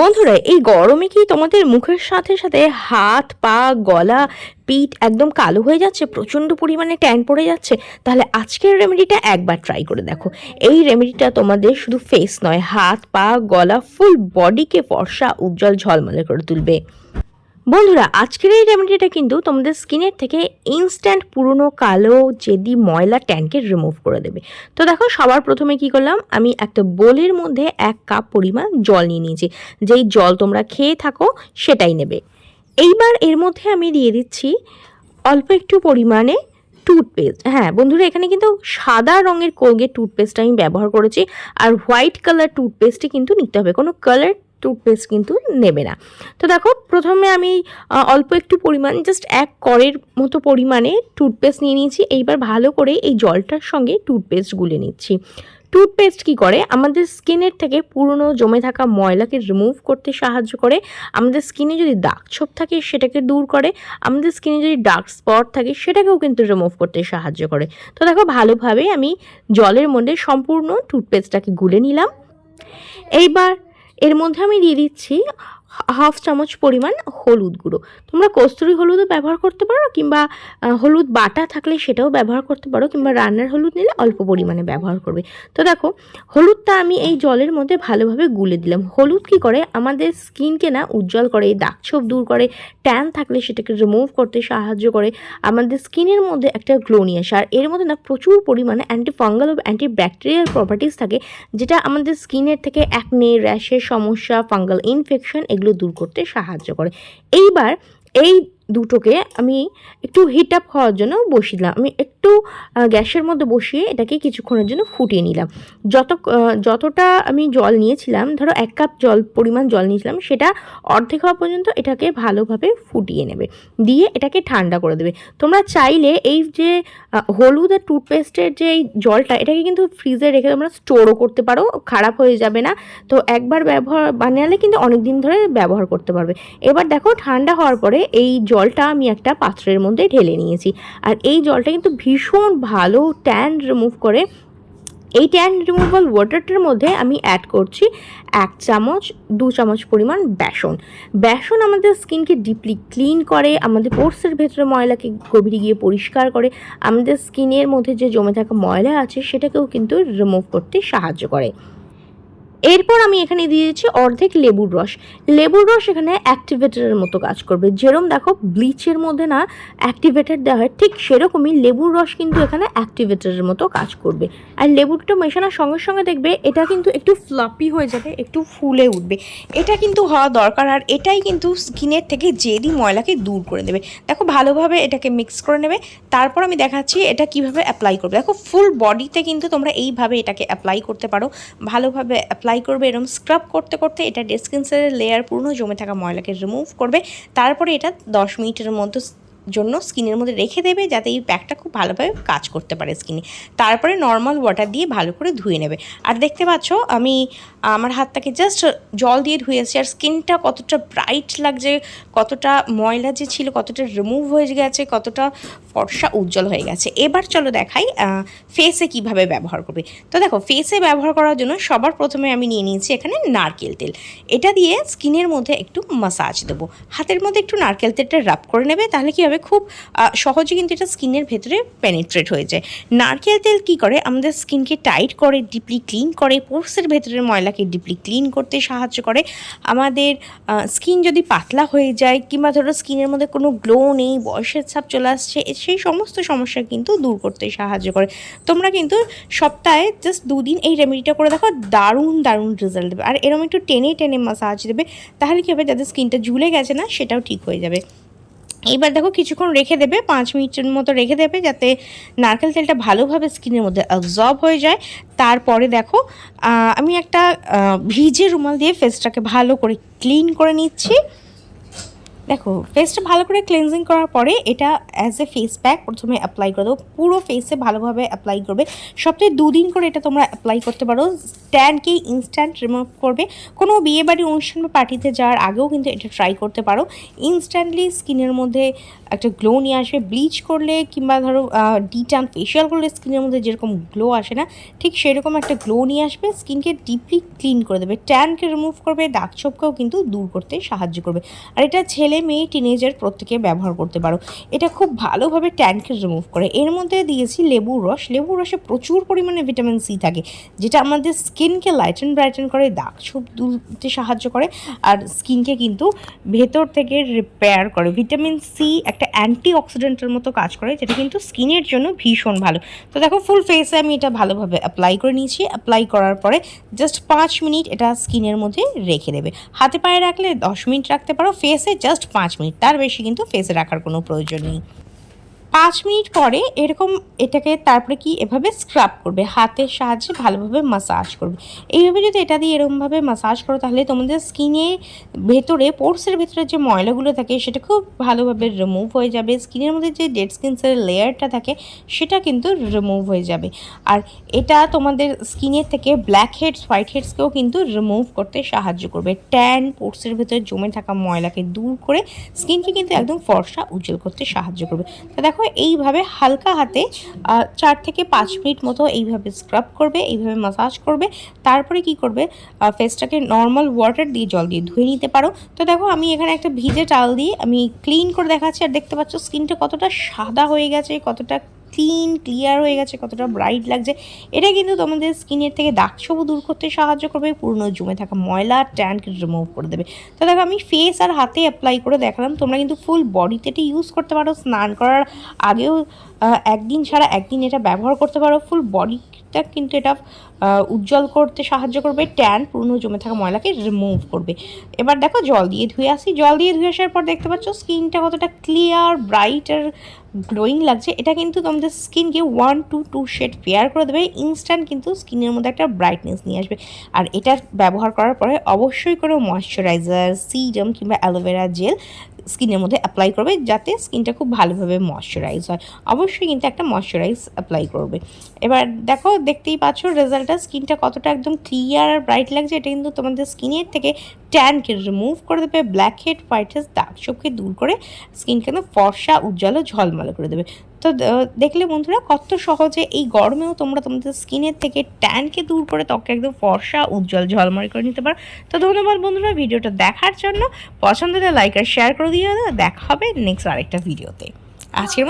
বন্ধুরা, এই গরমে কি তোমাদের মুখের সাথে সাথে হাত, পা, গলা, পিঠ একদম কালো হয়ে যাচ্ছে? প্রচণ্ড পরিমাণে ট্যান পড়ে যাচ্ছে? তাহলে আজকের রেমেডিটা একবার ট্রাই করে দেখো। এই রেমেডিটা তোমাদের শুধু ফেস নয়, হাত, পা, গলা ফুল বডিকে ফর্সা, উজ্জ্বল, ঝলমলে করে তুলবে। বন্ধুরা, আজকের এই রেমেডিটা কিন্তু তোমাদের স্কিনের থেকে ইনস্ট্যান্ট পুরনো কালো জেদি ময়লা ট্যানকে রিমুভ করে দেবে। তো দেখো, সবার প্রথমে কি করলাম? আমি একটা বোলের মধ্যে এক কাপ পরিমাণ জল নিয়ে নিয়েছি। যেই জল তোমরা খেয়ে থাকো, সেটাই নেবে। এইবার এর মধ্যে আমি দিয়ে দিচ্ছি অল্প একটু পরিমাণে টুথপেস্ট হ্যাঁ বন্ধুরা, এখানে কিন্তু সাদা রঙের কোলগেট টুথপেস্ট আমি ব্যবহার করেছি। আর হোয়াইট কালার টুথপেস্টই কিন্তু নিতে হবে। কোনো কালার টুথপেস্ট কিন্তু নেবে না। তো দেখো, প্রথমে আমি অল্প একটু পরিমাণ জাস্ট এক করের মতো পরিমাণে টুথপেস্ট নিয়ে নিয়েছি। এইবার ভালো করে এই জলটার সঙ্গে টুথপেস্ট গুলে নিচ্ছি। টুথপেস্ট কি করে? আমাদের স্কিনের থেকে পুরনো জমে থাকা ময়লাকে রিমুভ করতে সাহায্য করে। আমাদের স্কিনে যদি দাগ ছোপ থাকে, সেটাকে দূর করে। আমাদের স্কিনে যদি ডার্ক স্পট থাকে, সেটাকেও কিন্তু রিমুভ করতে সাহায্য করে। তো দেখো, ভালোভাবে আমি জলের মধ্যে সম্পূর্ণ টুথপেস্টটাকে গুলে নিলাম। এইবার এর মধ্যে আমি দিয়ে দিচ্ছি হাফ চামচ পরিমাণ হলুদ গুঁড়ো। তোমরা কস্তুরি হলুদও ব্যবহার করতে পারো কিংবা হলুদ বাটা থাকলে সেটাও ব্যবহার করতে পারো কিংবা রান্নার হলুদ নিলে অল্প পরিমাণে ব্যবহার করবে। তো দেখো, হলুদটা আমি এই জলের মধ্যে ভালোভাবে গুলে দিলাম। হলুদ কি করে? আমাদের স্কিনকে না উজ্জ্বল করে, দাগ ছোপ দূর করে, ট্যান থাকলে সেটাকে রিমুভ করতে সাহায্য করে, আমাদের স্কিনের মধ্যে একটা গ্লো নিয়ে আসে। আর এর মধ্যে না প্রচুর পরিমাণে অ্যান্টি ফাঙ্গাল ও অ্যান্টি ব্যাকটেরিয়াল প্রপার্টিস থাকে, যেটা আমাদের স্কিনের থেকে অ্যাকনে র্যাশের সমস্যা ফাঙ্গাল ইনফেকশন এগুলো দূর করতে সাহায্য করে। এইবার এই দুটোকে আমি একটু হিট আপ হওয়ার জন্য বসিয়ে দিলাম আমি একটু গ্যাসের মধ্যে বসিয়ে এটাকে কিছুক্ষণের জন্য ফুটিয়ে নিলাম। যত যতটা আমি জল নিয়েছিলাম, ধরো এক কাপ জল, পরিমাণ জল নিয়েছিলাম, সেটা অর্ধেক হওয়া পর্যন্ত এটাকে ভালোভাবে ফুটিয়ে নেবে। দিয়ে এটাকে ঠান্ডা করে দেবে। তোমরা চাইলে এই যে হলুদ আর টুথপেস্টের যে এই জলটা, এটাকে কিন্তু ফ্রিজে রেখে তোমরা স্টোরও করতে পারো, খারাপ হয়ে যাবে না। তো একবার ব্যবহার বানালে কিন্তু অনেক দিন ধরে ব্যবহার করতে পারবে। এবার দেখো ঠান্ডা হওয়ার পরে এই জলটা আমি একটা পাত্রের মধ্যে ঢেলে নিয়েছি। আর এই জলটা কিন্তু ভীষণ ভালো ট্যান রিমুভ করে, এই ট্যান রিমুভাল ওয়াটারটার মধ্যে আমি অ্যাড করছি এক চামচ, দু চামচ পরিমাণ বেসন। বেসন আমাদের স্কিনকে ডিপলি ক্লিন করে, আমাদের পোর্সের ভেতরে ময়লাকে গভীরে গিয়ে পরিষ্কার করে, আমাদের স্কিনের মধ্যে যে জমে থাকা ময়লা আছে সেটাকেও কিন্তু রিমুভ করতে সাহায্য করে। এরপর আমি এখানে দিয়ে দিচ্ছি অর্ধেক লেবুর রস। লেবুর রস এখানে অ্যাক্টিভেটারের মতো কাজ করবে। যেরকম দেখো ব্লিচের মধ্যে না অ্যাক্টিভেটার দেওয়া হয়, ঠিক সেরকমই লেবুর রস কিন্তু এখানে অ্যাক্টিভেটারের মতো কাজ করবে। আর লেবুটা মেশানোর সঙ্গে সঙ্গে দেখবে, এটা কিন্তু একটু ফ্লাপি হয়ে যাবে, একটু ফুলে উঠবে। এটা কিন্তু হওয়া দরকার, আর এটাই কিন্তু স্কিনের থেকে জেদি ময়লাকে দূর করে দেবে। দেখো, ভালোভাবে এটাকে মিক্স করে নেবে। তারপর আমি দেখাচ্ছি এটা কীভাবে অ্যাপ্লাই করবে। দেখো ফুল বডিতে কিন্তু তোমরা এইভাবে এটাকে অ্যাপ্লাই করতে পারো। ভালোভাবে অ্যাপ্লাই করবে এরকম স্ক্রাব করতে করতে এটা ডেসকিনসের লেয়ার পুরনো জমে থাকা ময়লাকে রিমুভ করবে। তারপরে এটা দশ মিনিটের মধ্যে জন্য স্কিনের মধ্যে রেখে দেবে যাতে এই প্যাকটা খুব ভালোভাবে কাজ করতে পারে স্কিনে তারপরে নর্মাল ওয়াটার দিয়ে ভালো করে ধুয়ে নেবে। আর দেখতে পাচ্ছ আমি আমার হাতটাকে জাস্ট জল দিয়ে ধুয়েছি আর স্কিনটা কতটা ব্রাইট লাগছে, কতটা ময়লা যে ছিল, কতটা রিমুভ হয়ে গেছে, কতটা ফর্সা উজ্জ্বল হয়ে গেছে। এবার চলো দেখাই ফেসে কীভাবে ব্যবহার করবে। তো দেখো ফেসে ব্যবহার করার জন্য সবার প্রথমে আমি নিয়ে নিয়েছি এখানে নারকেল তেল। এটা দিয়ে স্কিনের মধ্যে একটু মাসাজ দেবো। হাতের মধ্যে একটু নারকেল তেলটা রাব করে নেবে, তাহলে কি হবে? খুব সহজে কিন্তু এটা স্কিনের ভেতরে পেনিট্রেট হয়ে যায়। নারকেল তেল কি করে? আমাদের স্কিনকে টাইট করে ডিপলি ক্লিন করে পোর্সের ভেতরের ময়লাকে ডিপলি ক্লিন করতে সাহায্য করে। আমাদের স্কিন যদি পাতলা হয়ে যায় কিংবা ধরো স্কিনের মধ্যে কোনো গ্লো নেই, বয়সের ছাপ চলে আসছে, সেই সমস্ত সমস্যা কিন্তু দূর করতে সাহায্য করে। তোমরা কিন্তু সপ্তাহে জাস্ট দুদিন এই রেমেডিটা করে দেখো, দারুণ দারুণ রেজাল্ট দেবে। আর এরকম একটু টেনে টেনে মাসাজ দেবে, তাহলে কী হবে? যাদের স্কিনটা ঝুলে গেছে না, সেটাও ঠিক হয়ে যাবে। এইবার দেখো কিছুক্ষণ রেখে দেবে, পাঁচ মিনিটের মতো রেখে দেবে যাতে নারকেল তেলটা ভালোভাবে স্কিনের মধ্যে অবজর্ব হয়ে যায়। তারপরে দেখো আমি একটা ভিজে রুমাল দিয়ে ফেসটাকে ভালো করে ক্লিন করে নিচ্ছি। দেখো ফেসটা ভালো করে ক্লিনজিং করার পরে এটা অ্যাজ এ ফেস প্যাক প্রথমে অ্যাপ্লাই করে দেবো। পুরো ফেসে ভালোভাবে অ্যাপ্লাই করবে। সপ্তাহে দুদিন করে এটা তোমরা অ্যাপ্লাই করতে পারো। ট্যানকে ইনস্ট্যান্ট রিমুভ করবে। কোনো বিয়ে বাড়ি অনুষ্ঠান বা পার্টিতে যাওয়ার আগেও কিন্তু এটা ট্রাই করতে পারো। ইনস্ট্যান্টলি স্কিনের মধ্যে একটা গ্লো নিয়ে আসবে। ব্লিচ করলে কিংবা ধরো ডিটান ফেশিয়াল করলে স্কিনের মধ্যে যেরকম গ্লো আসে না, ঠিক সেরকম একটা গ্লো নিয়ে আসবে। স্কিনকে ডিপলি ক্লিন করে দেবে। ট্যানকে রিমুভ করবে, দাগ ছোপকেও কিন্তু দূর করতে সাহায্য করবে। আর এটা ছেলে মেয়ে টিনেজার প্রত্যেকে ব্যবহার করতে পারো। এটা খুব ভালোভাবে ট্যানকে রিমুভ করে। এর মধ্যে দিয়েছি লেবুর রস। লেবুর রসে প্রচুর পরিমাণে ভিটামিন সি থাকে, যেটা আমাদের স্কিনকে লাইটেন ব্রাইটেন করে, দাগ ছোপ তুলতে সাহায্য করে। আর স্কিনকে কিন্তু ভেতর থেকে রিপেয়ার করে। ভিটামিন সি একটা অ্যান্টি অক্সিডেন্টের মতো কাজ করে, যেটা কিন্তু স্কিনের জন্য ভীষণ ভালো। তো দেখো ফুল ফেসে আমি এটা ভালোভাবে অ্যাপ্লাই করে নিয়েছি। অ্যাপ্লাই করার পরে জাস্ট পাঁচ মিনিট এটা স্কিনের মধ্যে রেখে দেবে। হাতে পায়ে রাখলে দশ মিনিট রাখতে পারো ফেসে জাস্ট পাঁচ মিনিট। তার বেশি কিন্তু ফেসে রাখার কোনো প্রয়োজন নেই। পাঁচ মিনিট পরে এরকম এটাকে তারপরে কি এভাবে স্ক্রাব করবে, হাতের সাহায্যে ভালোভাবে মাসাজ করবে। এইভাবে যদি এটা দিয়ে এরকমভাবে মাসাজ করো, তাহলে তোমাদের স্কিনে ভেতরে পোর্সের ভেতরে যে ময়লাগুলো থাকে, সেটা খুব ভালোভাবে রিমুভ হয়ে যাবে। স্কিনের মধ্যে যে ডেড স্কিনসের লেয়ারটা থাকে, সেটা কিন্তু রিমুভ হয়ে যাবে। আর এটা তোমাদের স্কিনের থেকে ব্ল্যাক হেডস হোয়াইট হেডসকেও কিন্তু রিমুভ করতে সাহায্য করবে। ট্যান পোর্সের ভেতরে জমে থাকা ময়লাকে দূর করে স্কিনকে কিন্তু একদম ফর্সা, উজ্জ্বল করতে সাহায্য করবে। তো দেখো এইভাবে হালকা হাতে চার থেকে পাঁচ মিনিট মতো এইভাবে স্ক্রাব করবে, এইভাবে মাসাজ করবে। তারপরে কি করবে? ফেসটাকে নর্মাল ওয়াটার দিয়ে জল দিয়ে ধুয়ে নিতে পারো। তো দেখো, আমি এখানে একটা ভিজে টাল দিয়ে আমি ক্লিন করে দেখাচ্ছি। আর দেখতে পাচ্ছ স্কিনটা কতটা সাদা হয়ে গেছে, কতটা ক্লিন, ক্লিয়ার হয়ে গেছে, কতটা ব্রাইট লাগছে। এটা কিন্তু তোমাদের স্কিনের থেকে দাগ সবু দূর করতে সাহায্য করবে, পুরনো জমে থাকা ময়লা ট্যানকে রিমুভ করে দেবে। তো দেখো, আমি ফেস আর হাতে অ্যাপ্লাই করে দেখালাম, তোমরা কিন্তু ফুল বডিতে এটা ইউজ করতে পারো, স্নান করার আগেও একদিন ছাড়া একদিন এটা ব্যবহার করতে পারো ফুল বডিটা কিন্তু এটা উজ্জ্বল করতে সাহায্য করবে, ট্যান পুরনো জমে থাকা ময়লাকে রিমুভ করবে। এবার দেখো জল দিয়ে ধুয়ে আসি। জল দিয়ে ধুয়ে আসার পর দেখতে পাচ্ছ স্কিনটা কতটা ক্লিয়ার ব্রাইট আর গ্লোয়িং লাগছে। এটা কিন্তু তোমাদের স্কিনকে one two two shade fair করে দেবে। ইনস্ট্যান্ট কিন্তু স্কিনের মধ্যে একটা ব্রাইটনেস নিয়ে আসবে। আর এটা ব্যবহার করার পরে অবশ্যই করে ময়শ্চারাইজার সিরাম কিংবা অ্যালোভেরা জেল স্কিনের মধ্যে অ্যাপ্লাই করবে যাতে স্কিনটা খুব ভালোভাবে ময়শ্চারাইজ হয়। অবশ্যই কিন্তু একটা ময়শ্চারাইজ অ্যাপ্লাই করবে। এবার দেখো, দেখতেই পাচ্ছ রেজাল্টটা স্কিনটা কতটা একদম ক্লিয়ার আর ব্রাইট লাগছে। এটা কিন্তু তোমাদের স্কিনের থেকে ট্যানকে রিমুভ করে দেবে ব্ল্যাক হেড হোয়াইট হেড দাগ চোখকে দূর করে স্কিনকে ফর্সা, উজ্জ্বল ও ঝলমলে করে দেবে। তো দেখলে বন্ধুরা কত সহজে এই গরমেও তোমরা তোমাদের স্কিনের থেকে ট্যানকে দূর করে ত্বককে একদম ফর্সা, উজ্জ্বল ঝলমারি করে নিতে পারো। তো ধন্যবাদ বন্ধুরা ভিডিওটা দেখার জন্য। পছন্দ হলে লাইক আর শেয়ার করে দিয়ে দেখা হবে নেক্সট আরেকটা ভিডিওতে আজকের